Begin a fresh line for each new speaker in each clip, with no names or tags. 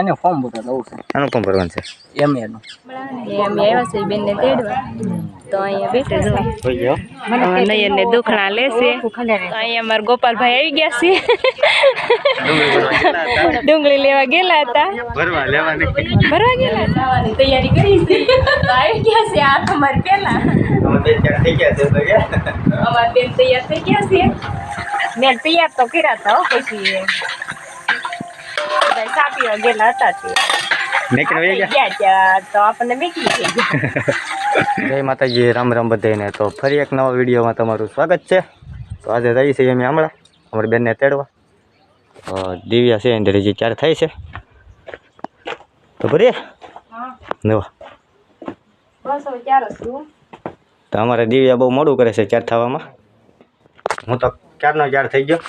એને ફોર્મ ભરવા દઉં છે
આનું ફોર્મ ભરવાનું છે?
એમ એનું
એમ આવ્યા છે બેનને તેડવા. તો અહીંયા બેઠે જો નયનને દુખણા લેશે. તો અહીંયા અમારા ગોપાલભાઈ આવી ગયા છે. ડુંગળી લેવા ગયેલા હતા.
ભરવા
ગયેલા જવાની તૈયારી કરી છે. આવી ગયા છે આ અમારે
પહેલા
અમારા બેન તૈયાર થઈ ગયા છે. મેં તૈયાર તો કર્યા હતા હો, પછી બધા ચા ગયેલા હતા તે
નીકળી ગયા?
ગયા ત્યાં તો આપણને મેકી
જય માતાજી રામ રામ બધાને તો ફરી એક નવા વિડીયોમાં તમારું સ્વાગત છે. તો આજે રહી છે અમે હમણાં. અમારી બેનને તેડવા. દિવ્યા છે અંદર જે ક્યારે થાય છે. તો ભરીએ નવા. તો અમારે દિવ્યા બહુ મોડું કરે છે ચાર થવામાં. હું તો ક્યારનો ચાર થઈ ગયો.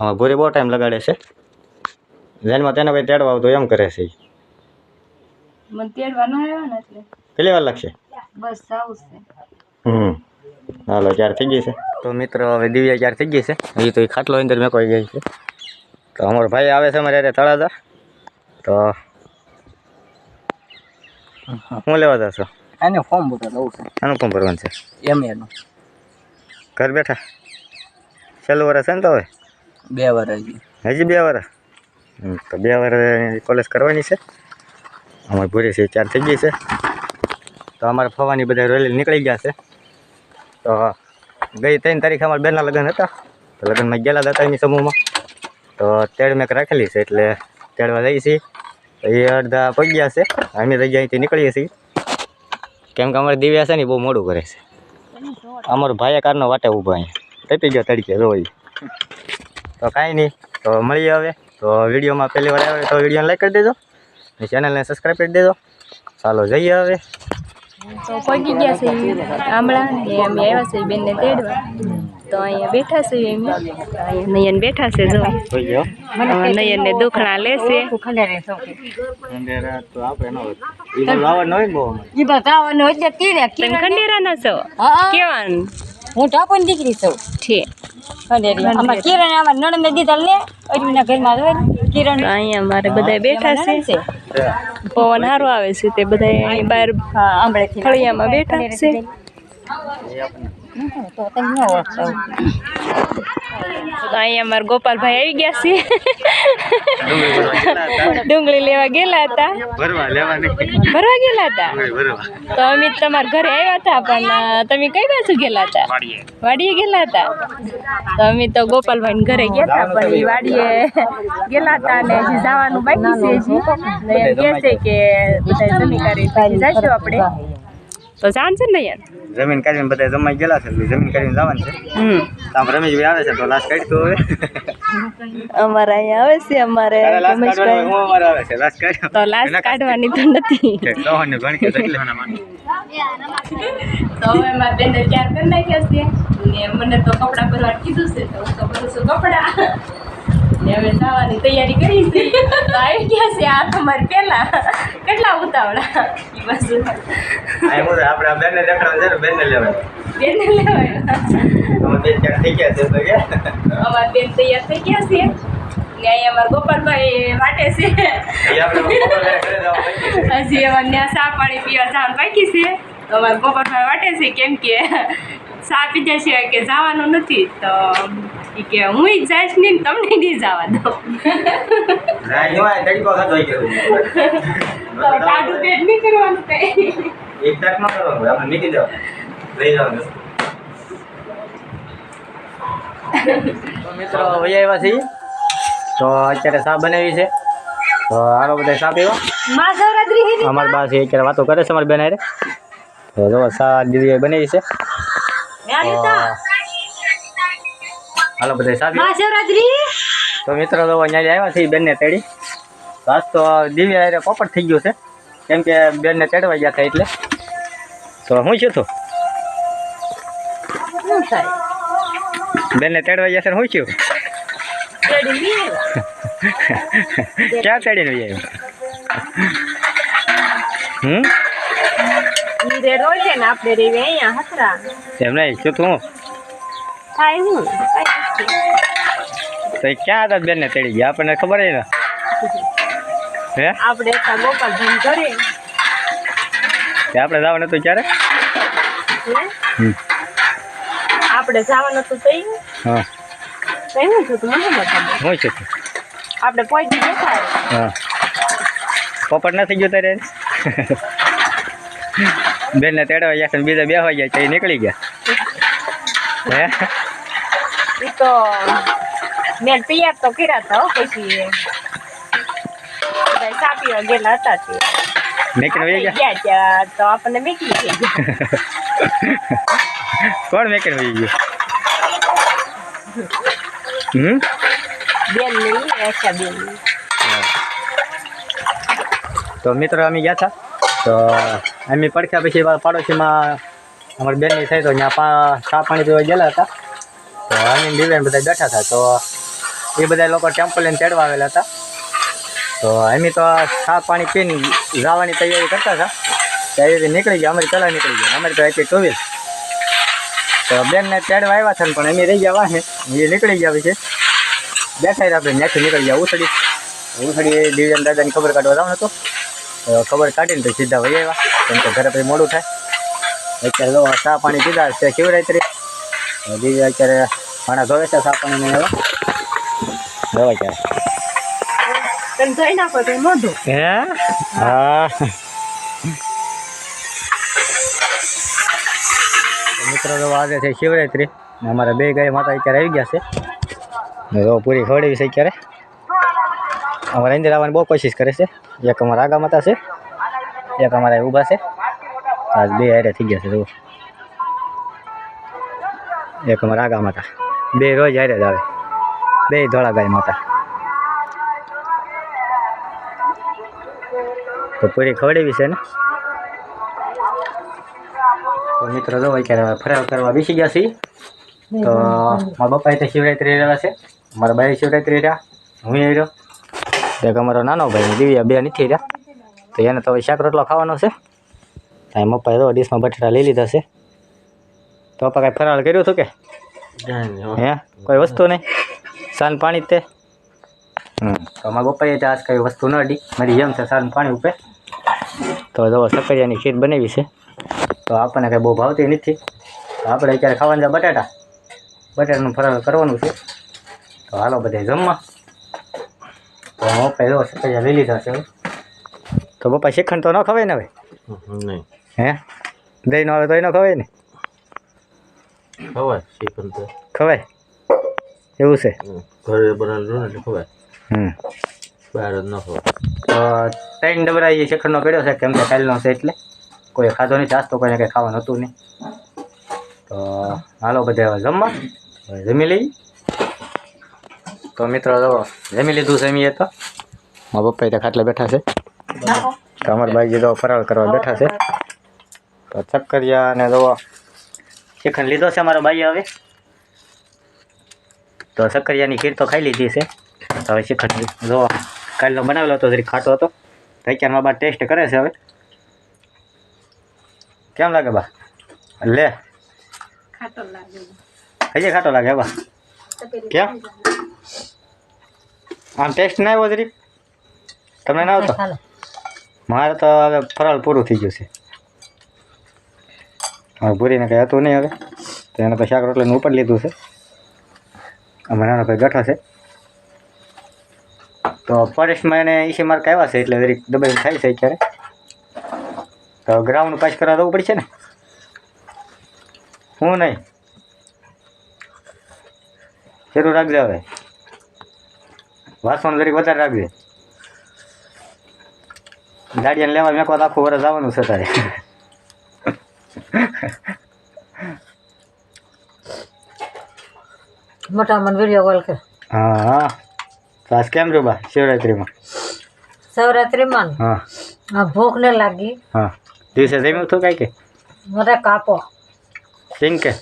આમાં ભૂરી બહુ ટાઈમ લગાડે છે. જેનમાં તેને ભાઈ તેડવા આવતો એમ કરે છે.
મને તેડવા ન આવ્યા ને એટલે.
કેટલી વાર લાગશે?
બસ આવશે
હમ. હાલો ચાર થઈ ગઈ છે? તો મિત્રો હવે દિવ્યા ચાર થઈ ગઈ છે? એ તો એ ખાટલો અંદર મેં કોઈ ગઈ છે. તો અમારો ભાઈ આવે છે અમારે તળાજા. તો હું. લેવા જશો?
એને ફોર્મ ભરવા દઉં છે.
આનું પણ ભરવાનું છે?
એમ એનું
ઘર બેઠા? છેલ્લું વર્ષ છે ને તો હવે?
બે વાર હજી.
હજી બે વર્ષ હમ, તો બે વાર કોલેજ કરવાની છે. અમારે ભૂરી છે, ચાર થઈ ગઈ છે. તો અમારે ફવાની બધા રોયલ નીકળી ગયા છે. તો ગઈ ત્રણ તારીખે અમારા બેનના લગ્ન હતા. તો લગ્નમાં ગયેલા હતા એની સમૂહમાં. તો તેડ મેક રાખેલી છે, એટલે તેડવા જઈએ છીએ. એ અડધા પગ્યા છે. અમે તો અહીંથી નીકળીએ છીએ. કેમ કે અમારે દિવ્યા છે ને બહુ મોડું કરે છે. અમારો ભાઈ કારનો વાટે ઊભો અહીંયા. તપી ગયો તડકે રોઈ તો કાંઈ નહીં. તો મળીએ હવે. તો વિડીયોમાં પહેલી વાર આવે તો વિડીયોને લાઈક કરી દેજો. અને ચેનલને સબસ્ક્રાઈબ કરી દેજો. ચાલો જઈએ હવે.
તો પગી ગયા છે આંબળા ને અમે આવ્યા છે બેનને તેડવા. તો અહીંયા બેઠા છે એમ. નયન બેઠા છે જો.
થઈ
ને દુખણા લેશે
આપણે ન
છો? કેવાનું?
હું ટાપણ દીકરી છું.
છે
કિરણ અમાર નણંદ દીધા લે અજમીના ઘરમાં હોય કિરણ.
અહીંયા અમારે બધા બેઠા છે. પવન સારો આવે છે તે બધા બહાર ફળિયામાં બેઠા છે.
તો તમે.
તો અહીંયા અમારા ગોપાલભાઈ આવી ગયા છે ડુંગળી લેવા ગયેલા હતા.
ભરવા
ગયેલા હતા? તો અમે તમારા ઘરે આવ્યા હતા પણ તમે કઈ બાજુ ગયેલા હતા? વાડીએ. ગયેલા હતા? તો અમે તો ગોપાલભાઈ ઘરે ગયા હતા પણ એ વાડીએ ગયેલા હતા અને હજી જવાનું બાકી છે હજી. ને કે બધા જમી કરી જઈશું આપણે. તો જાણશે ને યાર
જમીન કાઢીને બધા જમાઈ ગયેલા છે જમીન કાઢીને જવાનું છે.
તમે
રમેશ આમ રમેશભાઈ આવે છે તો લાશ કાઢતો હવે.
અમારે અહીંયા આવે છે અમારે રમેશભાઈ.
હું અમારે આવે છે લાશ કાઢ્યો.
તો લાશ કાઢવાની તો નથી.
સોહનને ઘણી કીધું એટલે
તો હવે મારા બેનને તૈયાર કરી નાખ્યા છે. ને મને તો કપડાં ભરવા કીધું છે તો હું તો ભરું છું કપડાં. ને હવે જવાની તૈયારી કરી છે. આવી ગયા છે આ તમારે પહેલા. કેટલા ઉતાવળા? એ બાજુ
આપણે બેનને દેખાડવાનું છે બેનને
લેવાય
અમારે થઈ ગયા છે
બેન તૈયાર થઈ ગયા છે. ને અહીંયા અમારા ગોપાલભાઈ વાટે છે.
છે.
હજી અમારે ત્યાં ચા પાણી પીવા જવાનું બાકી છે. તો અમારા ગોપાલભાઈ વાટે છે કેમ કે ચા પીધા સિવાય કે જવાનું નથી. તો કે હું જ જઈશ ને તમને નહીં જવા દો. તો ટાઢું પેટ નહીં કરવાનું કઈ.
એક તાક ન કરવાનું આપણે નીકળી જાવ લઈ જવાનું. મિત્રો વહી આવ્યા છીએ. તો અત્યારે ચા બનાવી છે. તો હાલો બધા ચા પીવા. અમારી પાસે અત્યારે વાતો કરે છે અમારી બેન તો જો ચા દીદીએ બનાવી છે. હાલો બધા ચા પીવા
મહાશિવરાત્રી
તો મિત્રો તો અહીંયા આવ્યા છે બેનને તેડી. તો આજ તો દિવ્ય આરે પોપટ થઈ ગયો છે. કેમ કે બેનને તેડવા ગયા હતા એટલે. તો હું છું તું? બેનને તેડવા ગયા છે હું છું? ક્યાં તેડીને વહી આવ્યો? હમ?
ઈ રેડ હોય છે ને આપણે અહીંયા હતરા
એમ નહીં શું તું
થાય હું?
તો ક્યાં હતા બેનને તેડી ગયા? આપણને ખબર હે ને? હે?
આપણે હતા ગોપાલભાઈ ઘરે
આપણે જવાનું હતું ક્યારે?
આપણે જવાનું હતું તઈ?
હા.
તઈ હું છું મને બતાવો
હું છે
આપણે પહોંચી જતા
હા. પોપટ નથી ગયો તારે? બેનને તેડવા ગયા બીજા બે હોય જાય છે નીકળી ગયા. હે?
એ તો મેં તૈયાર તો કર્યા હતા પછી. પીવા ગયેલા હતા તે.
મેકીને ગયા?
ગયા તો આપણને મેકી થઈ ગયા
કોણ મેકીને વહી ગયું? હમ?
બેન નહીં આશા બેન.
તો મિત્રો અમે ગયા હતા તો અમે પડખ્યા પછી પાડોશીમાં અમારી બેનની થઈ તો ત્યાં પા ચા પાણી પીવા ગયેલા હતા. તો અનિલ દિવ્યાન બધા બેઠા હતા તો એ બધા લોકો ટેમ્પલ લઈને ચડવા આવેલા હતા. તો અમે તો ચા પાણી પીને જવાની તૈયારી કરતા હતા ત્યારે રીતે નીકળી ગયા, અમારી પહેલાં નીકળી ગયા. અમારી તો હતી ટુ તો બેનને ચડવા આવ્યા છે ને, પણ અમે રહી ગયા વાહે. એ નીકળી ગયા છે બેઠા આપણે ત્યાંથી નીકળી ગયા. ઉછળી ઉછળી દિવ્યાન દાદાની ખબર કાઢવા જવાનું હતું ખબર કાઢીને તો સીધા વહી આવ્યા કેમ કે ઘરે પછી મોડું થાય. અત્યારે ચા પાણી પીધા છે. શિવરાત્રી. બીજી અત્યારે ઘણા ધોવે છે ચા પાણી ને એવા. ધોવાય ક્યારે
તમે જોઈ નાખો તો મોઢું
હે? હા. તો મિત્રો જો આજે છે શિવરાત્રી. ને અમારા બે ગાય માતા અત્યારે આવી ગયા છે. ને જો પૂરી ખવડાવી છે અત્યારે. અમારે અંદર આવવાની બહુ કોશિશ કરે છે. એક અમારા આગા માતા છે. એક અમારા ઊભા છે. આજ બે હારે થઈ ગયા છે જુઓ. એક અમારા આગા માતા. બે રોજ હારે જ આવે. ધોળા ગાય માતા. તો પૂરી ખવડાવી છે ને? તો મિત્રો જો અત્યારે ફરાવ કરવા બેસી ગયા છીએ. તો મારા પપ્પાએ તો શિવરાત્રી રહ્યા છે. મારા ભાઈ શિવરાત્રી રહ્યા. હું એ રહ્યો. એક અમારો નાનો ભાઈ દિવ્યા બે નથી રહ્યા. તો એને તો શાક રોટલો ખાવાનો છે. ત્યાં મપ્પાએ તો ડીશમાં બટાટા લઈ લીધા છે. તો પપ્પા કાંઈ ફરાળ કર્યું હતું કે? હે. કોઈ વસ્તુ નહીં? સાન પાણી તે? હમ. તો મારા પપ્પાએ તો આજ કઈ વસ્તુ ન અડી મારી જેમ છે સાન પાણી ઉપર તો જો સકરિયાની ખીર બનાવી છે. તો આપણને કંઈ બહુ ભાવતી નથી. આપણે અત્યારે ખાવાનું છે બટાટા. બટાટાનું ફરાળ કરવાનું છે. તો હાલો બધે જમવા. તો પપ્પાએ જો સકરિયા લઈ લીધા છે. તો પપ્પા શિખંડ તો ન ખવાય ને હવે? હે? દહીં ન આવે તો ન ખવાય ને?
ખવાય શ્રીખંડ તો.
ખવાય? એવું છે?
હમ. ઘરે બનાવેલું ને ખવાય.
હમ.
બહાર જ ન ખવાય.
તો ત્રણ ડબરા એ શિખંડનો કર્યો છે કેમ કે કાલનો છે એટલે. કોઈ ખાધો નહીં ચાસ તો કોઈને કંઈ ખાવાનું હતું નહીં. તો હાલો બધા જમવા. જમી લઈ તો મિત્રો જો જમી લીધું છે એમીએ તો. મારા પપ્પા ત્યાં ખાટલે બેઠા છે. તો અમારા ભાઈજી તો ફરાળ કરવા બેઠા છે. તો ચક્કરિયા અને જો શ્રીખંડ લીધો છે અમારા ભાઈએ હવે. તો સક્કરિયાની ખીર તો ખાઈ લીધી છે. તો હવે શ્રીખંડ જો કાલનો બનાવેલો હતો જરી ખાટો હતો. તો અત્યારમાં બા ટેસ્ટ કરે છે હવે. કેમ લાગે બા? લે.
ખાટો લાગે.
કઈ ખાટો લાગે બા? કેમ? આમ ટેસ્ટ ના આવ્યો જરી તમને ના આવતો? મારે તો હવે ફરાળ પૂરું થઈ ગયું છે. પૂરીને કંઈ હતું નહીં હવે. તો એને તો શાક રોટલીનું ઉપર લીધું છે. અમે નાનો ભાઈ ગઠો છે. તો ફોરેસ્ટમાં એને ઈસી માર્ક આવ્યા છે, એટલે દરેક દબાઈ થાય છે અત્યારે. તો ગ્રાઉન્ડ પાસ કરવા જવું પડશે ને? હું નહીં. જરૂર રાખજે હવે. વાસણ જરીક વધારે રાખજે. ગાડીને લેવા મેં આખું વરસ આવવાનું છે તારે.
મોટા મને વીડિયો કોલ કર
હા હા તો આજ કેમ રહ્યું બા શિવરાત્રીમાં
શિવરાત્રીમાં ને
હા
આ ભૂખ ને લાગી
હા દિવસે જમ્યું હતું કાંઈ કે
મને કાપો
સિંગ કે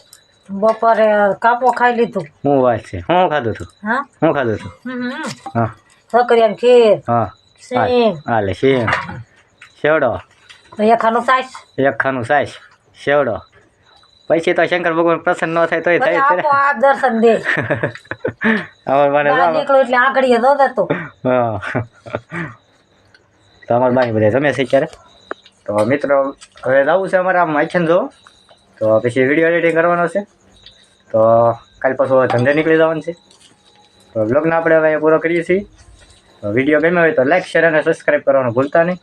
બપોરે કાપો ખાઈ લીધું
હું વાત છે હું ખાધું હતું
હા
હું ખાધું હતું
હમ.
હા
છોકરીયાની ખીર
હા
સિંગ
હા લે સિંગ સેવડો
એક ખાનું સાસ
એક ખાનું સાસ સેવડો પછી તો શંકર ભગવાન પ્રસન્ન ન થાય તોય થાય જ
આપો દર્શન દે.
અમાર મને
નીકળો એટલે આંગળીએ દો દેતો.
હા. તો અમારા બાઈ બધા તમે છે અત્યારે. તો મિત્રો હવે જવું છે અમારે આમ માઇથન જો. તો પછી વીડિયો એડિટિંગ કરવાનો છે. તો કાલ પાછું ધંધે નીકળી જવાનું છે. તો બ્લોગને આપણે હવે પૂરો કરીએ છીએ. તો વીડિયો ગમ્યો હોય તો લાઈક શેર અને સબસ્ક્રાઈબ કરવાનું ભૂલતા નહીં.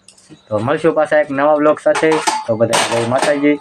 તો મળશું પાછા એક નવા બ્લોગ સાથે. તો બધા જય માતાજી.